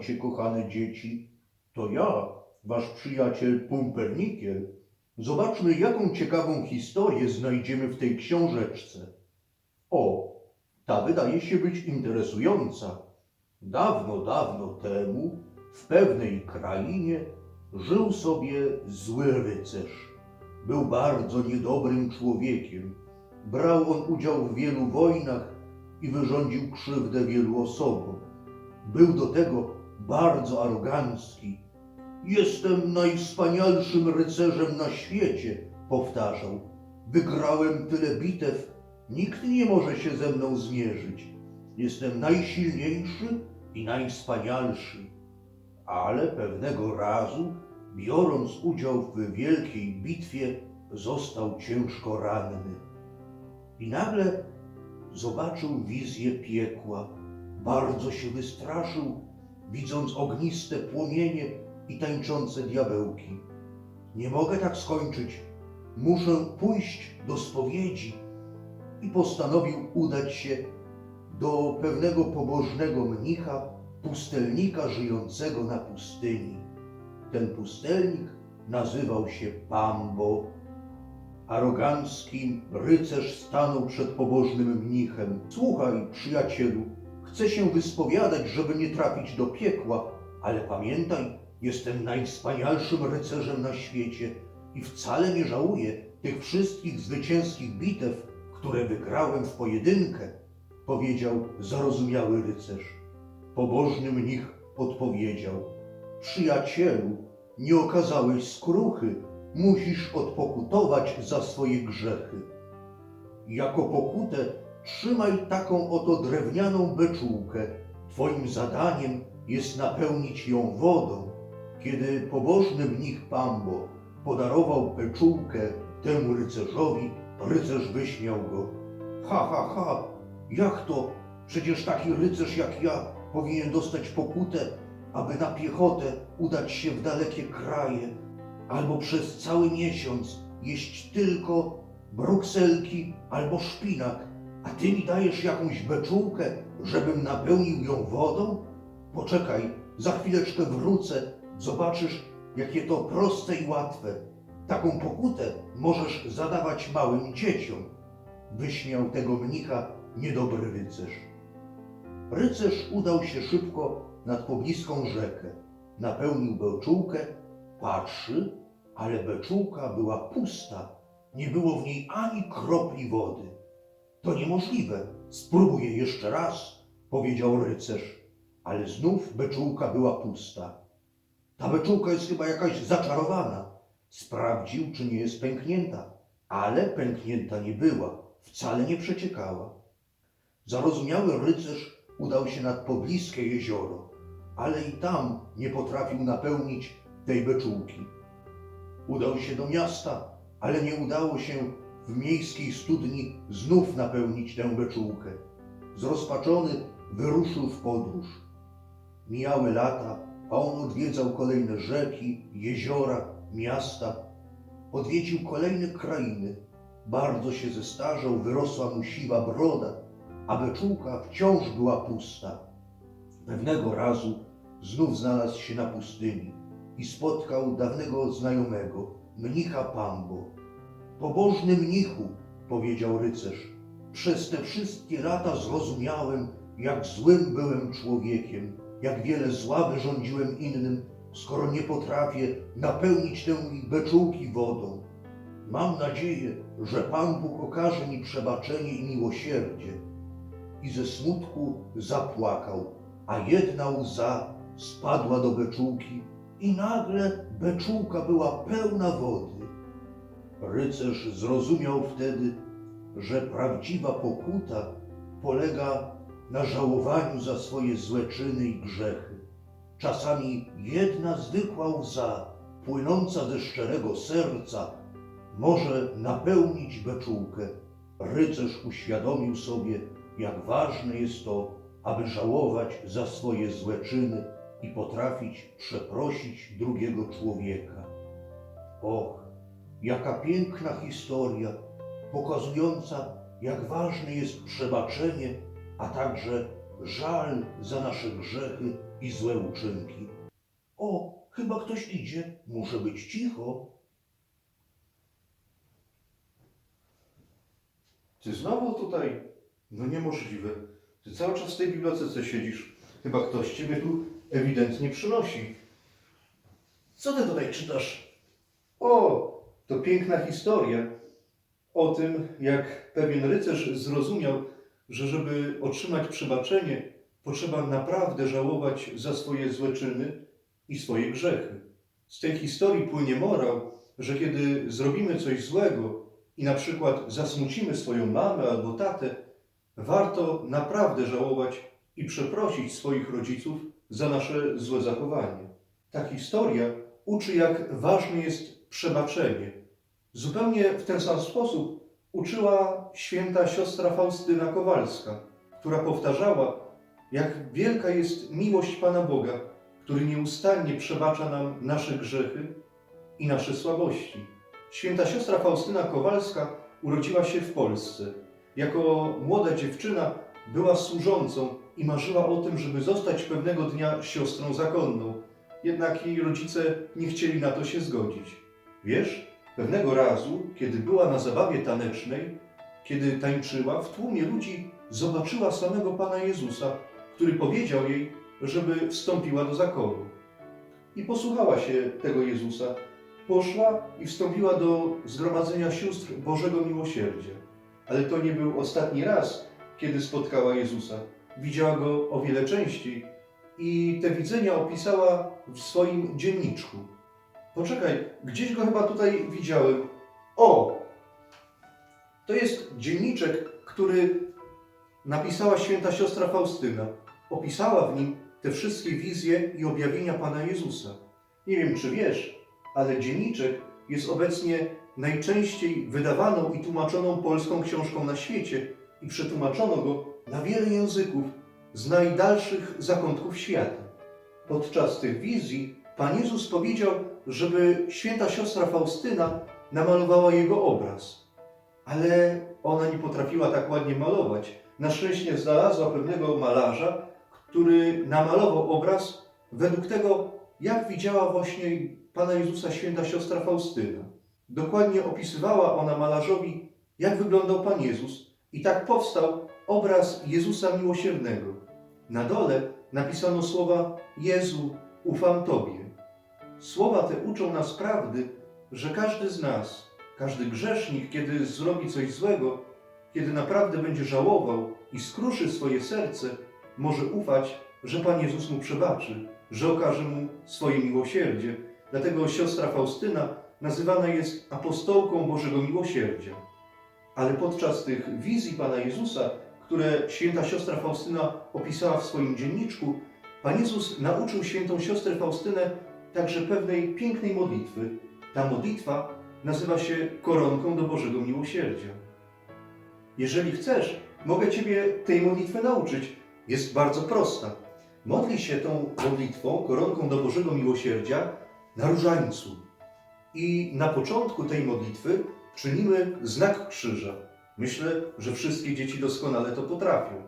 Słuchajcie, kochane dzieci, to ja, wasz przyjaciel Pumpernikiel. Zobaczmy, jaką ciekawą historię znajdziemy w tej książeczce. O, ta wydaje się być interesująca. Dawno, dawno temu w pewnej krainie żył sobie zły rycerz. Był bardzo niedobrym człowiekiem. Brał on udział w wielu wojnach i wyrządził krzywdę wielu osobom. Był do tego bardzo arogancki. Jestem najwspanialszym rycerzem na świecie, powtarzał. Wygrałem tyle bitew, nikt nie może się ze mną zmierzyć. Jestem najsilniejszy i najwspanialszy. Ale pewnego razu, biorąc udział w wielkiej bitwie, został ciężko ranny. I nagle zobaczył wizję piekła. Bardzo się wystraszył, widząc ogniste płomienie i tańczące diabełki. Nie mogę tak skończyć. Muszę pójść do spowiedzi. I postanowił udać się do pewnego pobożnego mnicha, pustelnika żyjącego na pustyni. Ten pustelnik nazywał się Pambo. Arogancki rycerz stanął przed pobożnym mnichem. Słuchaj, przyjacielu, chcę się wyspowiadać, żeby nie trafić do piekła, ale pamiętaj, jestem najwspanialszym rycerzem na świecie i wcale nie żałuję tych wszystkich zwycięskich bitew, które wygrałem w pojedynkę, powiedział zarozumiały rycerz. Pobożny mnich odpowiedział: Przyjacielu, nie okazałeś skruchy, musisz odpokutować za swoje grzechy. Jako pokutę trzymaj taką oto drewnianą beczułkę. Twoim zadaniem jest napełnić ją wodą. Kiedy pobożny mnich Pambo podarował beczułkę temu rycerzowi, rycerz wyśmiał go. Ha, ha, ha, jak to? Przecież taki rycerz jak ja powinien dostać pokutę, aby na piechotę udać się w dalekie kraje, albo przez cały miesiąc jeść tylko brukselki albo szpinak, a ty mi dajesz jakąś beczułkę, żebym napełnił ją wodą? Poczekaj, za chwileczkę wrócę, zobaczysz, jakie to proste i łatwe. Taką pokutę możesz zadawać małym dzieciom. Wyśmiał tego mnicha niedobry rycerz. Rycerz udał się szybko nad pobliską rzekę. Napełnił beczułkę, patrzy, ale beczułka była pusta. Nie było w niej ani kropli wody. To niemożliwe. Spróbuję jeszcze raz, powiedział rycerz, ale znów beczułka była pusta. Ta beczułka jest chyba jakaś zaczarowana. Sprawdził, czy nie jest pęknięta, ale pęknięta nie była, wcale nie przeciekała. Zarozumiały rycerz udał się nad pobliskie jezioro, ale i tam nie potrafił napełnić tej beczułki. Udał się do miasta, ale nie udało się w miejskiej studni znów napełnić tę beczułkę. Zrozpaczony wyruszył w podróż. Mijały lata, a on odwiedzał kolejne rzeki, jeziora, miasta. Odwiedził kolejne krainy. Bardzo się zestarzał, wyrosła mu siwa broda, a beczułka wciąż była pusta. Pewnego razu znów znalazł się na pustyni i spotkał dawnego znajomego, mnicha Pambo. Pobożny mnichu, powiedział rycerz, przez te wszystkie lata zrozumiałem, jak złym byłem człowiekiem, jak wiele zła wyrządziłem innym, skoro nie potrafię napełnić tę beczułki wodą. Mam nadzieję, że Pan Bóg okaże mi przebaczenie i miłosierdzie. I ze smutku zapłakał, a jedna łza spadła do beczułki i nagle beczułka była pełna wody. Rycerz zrozumiał wtedy, że prawdziwa pokuta polega na żałowaniu za swoje złe czyny i grzechy. Czasami jedna zwykła łza, płynąca ze szczerego serca, może napełnić beczułkę. Rycerz uświadomił sobie, jak ważne jest to, aby żałować za swoje złe czyny i potrafić przeprosić drugiego człowieka. Och, jaka piękna historia, pokazująca, jak ważne jest przebaczenie, a także żal za nasze grzechy i złe uczynki. O, chyba ktoś idzie, muszę być cicho. Ty znowu tutaj? No niemożliwe. Ty cały czas w tej bibliotece siedzisz. Chyba ktoś ciebie tu ewidentnie przynosi. Co ty tutaj czytasz? O, to piękna historia o tym, jak pewien rycerz zrozumiał, że żeby otrzymać przebaczenie, potrzeba naprawdę żałować za swoje złe czyny i swoje grzechy. Z tej historii płynie morał, że kiedy zrobimy coś złego i na przykład zasmucimy swoją mamę albo tatę, warto naprawdę żałować i przeprosić swoich rodziców za nasze złe zachowanie. Ta historia uczy, jak ważne jest przebaczenie. Zupełnie w ten sam sposób uczyła święta siostra Faustyna Kowalska, która powtarzała, jak wielka jest miłość Pana Boga, który nieustannie przebacza nam nasze grzechy i nasze słabości. Święta siostra Faustyna Kowalska urodziła się w Polsce. Jako młoda dziewczyna była służącą i marzyła o tym, żeby zostać pewnego dnia siostrą zakonną. Jednak jej rodzice nie chcieli na to się zgodzić. Wiesz, pewnego razu, kiedy była na zabawie tanecznej, kiedy tańczyła, w tłumie ludzi zobaczyła samego Pana Jezusa, który powiedział jej, żeby wstąpiła do zakonu. I posłuchała się tego Jezusa. Poszła i wstąpiła do zgromadzenia sióstr Bożego Miłosierdzia. Ale to nie był ostatni raz, kiedy spotkała Jezusa. Widziała go o wiele częściej i te widzenia opisała w swoim dzienniczku. Poczekaj, gdzieś go chyba tutaj widziałem. O! To jest dzienniczek, który napisała święta siostra Faustyna. Opisała w nim te wszystkie wizje i objawienia Pana Jezusa. Nie wiem, czy wiesz, ale dzienniczek jest obecnie najczęściej wydawaną i tłumaczoną polską książką na świecie i przetłumaczono go na wiele języków z najdalszych zakątków świata. Podczas tych wizji Pan Jezus powiedział, żeby święta siostra Faustyna namalowała jego obraz. Ale ona nie potrafiła tak ładnie malować. Na szczęście znalazła pewnego malarza, który namalował obraz według tego, jak widziała właśnie Pana Jezusa święta siostra Faustyna. Dokładnie opisywała ona malarzowi, jak wyglądał Pan Jezus i tak powstał obraz Jezusa Miłosiernego. Na dole napisano słowa Jezu, ufam Tobie. Słowa te uczą nas prawdy, że każdy z nas, każdy grzesznik, kiedy zrobi coś złego, kiedy naprawdę będzie żałował i skruszy swoje serce, może ufać, że Pan Jezus mu przebaczy, że okaże mu swoje miłosierdzie. Dlatego siostra Faustyna nazywana jest apostołką Bożego Miłosierdzia. Ale podczas tych wizji Pana Jezusa, które święta siostra Faustyna opisała w swoim dzienniczku, Pan Jezus nauczył świętą siostrę Faustynę także pewnej pięknej modlitwy. Ta modlitwa nazywa się koronką do Bożego Miłosierdzia. Jeżeli chcesz, mogę Ciebie tej modlitwy nauczyć. Jest bardzo prosta. Modlij się tą modlitwą, koronką do Bożego Miłosierdzia na różańcu. I na początku tej modlitwy czynimy znak krzyża. Myślę, że wszystkie dzieci doskonale to potrafią.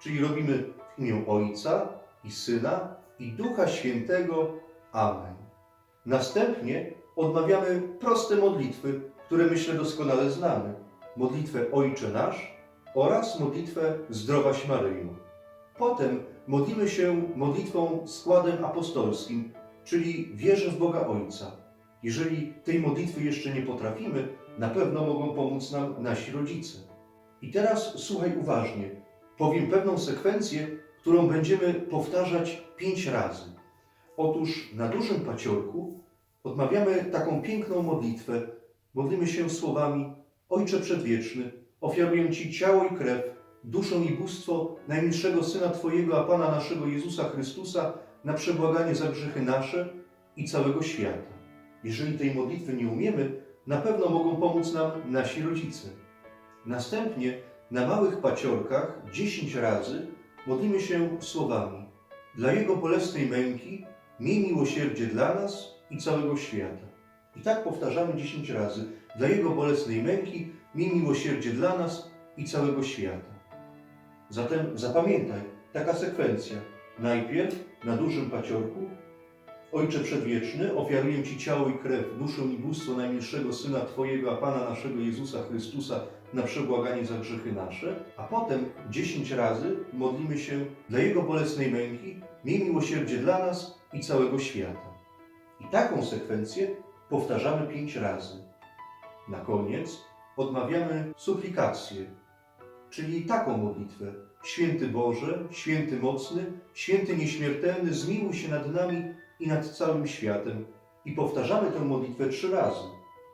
Czyli robimy w imię Ojca i Syna i Ducha Świętego. Amen. Następnie odmawiamy proste modlitwy, które myślę doskonale znamy. Modlitwę Ojcze Nasz oraz modlitwę Zdrowaś Maryjo. Potem modlimy się modlitwą składem apostolskim, czyli wierzę w Boga Ojca. Jeżeli tej modlitwy jeszcze nie potrafimy, na pewno mogą pomóc nam nasi rodzice. I teraz słuchaj uważnie. Powiem pewną sekwencję, którą będziemy powtarzać pięć razy. Otóż na dużym paciorku odmawiamy taką piękną modlitwę. Modlimy się słowami Ojcze Przedwieczny, ofiaruję Ci ciało i krew, duszę i bóstwo najmilszego Syna Twojego, a Pana naszego Jezusa Chrystusa na przebłaganie za grzechy nasze i całego świata. Jeżeli tej modlitwy nie umiemy, na pewno mogą pomóc nam nasi rodzice. Następnie na małych paciorkach dziesięć razy modlimy się słowami Dla Jego bolesnej męki miej miłosierdzie dla nas i całego świata. I tak powtarzamy dziesięć razy. Dla Jego bolesnej męki miej miłosierdzie dla nas i całego świata. Zatem zapamiętaj, taka sekwencja. Najpierw na dużym paciorku Ojcze Przedwieczny, ofiaruję Ci ciało i krew, duszę i bóstwo najmilszego Syna Twojego, a Pana naszego Jezusa Chrystusa na przebłaganie za grzechy nasze, a potem dziesięć razy modlimy się dla Jego bolesnej męki, miej miłosierdzie dla nas i całego świata. I taką sekwencję powtarzamy pięć razy. Na koniec odmawiamy suplikację, czyli taką modlitwę. Święty Boże, święty mocny, święty nieśmiertelny, zmiłuj się nad nami i nad całym światem. I powtarzamy tę modlitwę trzy razy.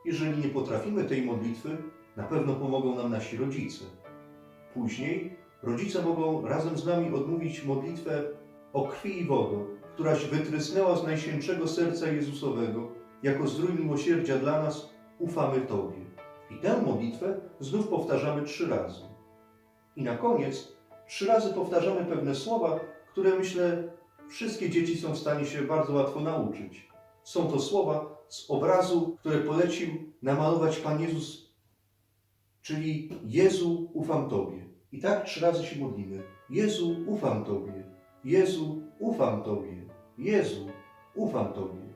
Jeżeli nie potrafimy tej modlitwy, na pewno pomogą nam nasi rodzice. Później rodzice mogą razem z nami odmówić modlitwę o krwi i wodę, któraś wytrysnęła z Najświętszego Serca Jezusowego, jako zdrój miłosierdzia dla nas, ufamy Tobie. I tę modlitwę znów powtarzamy trzy razy. I na koniec trzy razy powtarzamy pewne słowa, które myślę wszystkie dzieci są w stanie się bardzo łatwo nauczyć. Są to słowa z obrazu, które polecił namalować Pan Jezus, czyli Jezu, ufam Tobie. I tak trzy razy się modlimy. Jezu, ufam Tobie. Jezu, ufam Tobie. Jezu, ufam Tobie.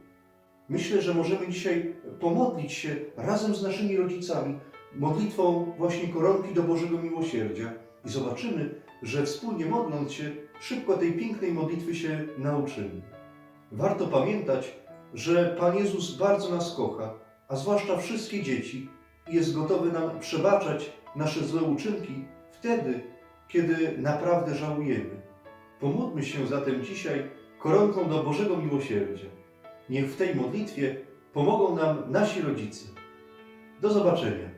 Myślę, że możemy dzisiaj pomodlić się razem z naszymi rodzicami modlitwą właśnie koronki do Bożego Miłosierdzia i zobaczymy, że wspólnie modląc się, szybko tej pięknej modlitwy się nauczymy. Warto pamiętać, że Pan Jezus bardzo nas kocha, a zwłaszcza wszystkie dzieci, i jest gotowy nam przebaczać nasze złe uczynki wtedy, kiedy naprawdę żałujemy. Pomódlmy się zatem dzisiaj koronką do Bożego Miłosierdzia. Niech w tej modlitwie pomogą nam nasi rodzice. Do zobaczenia.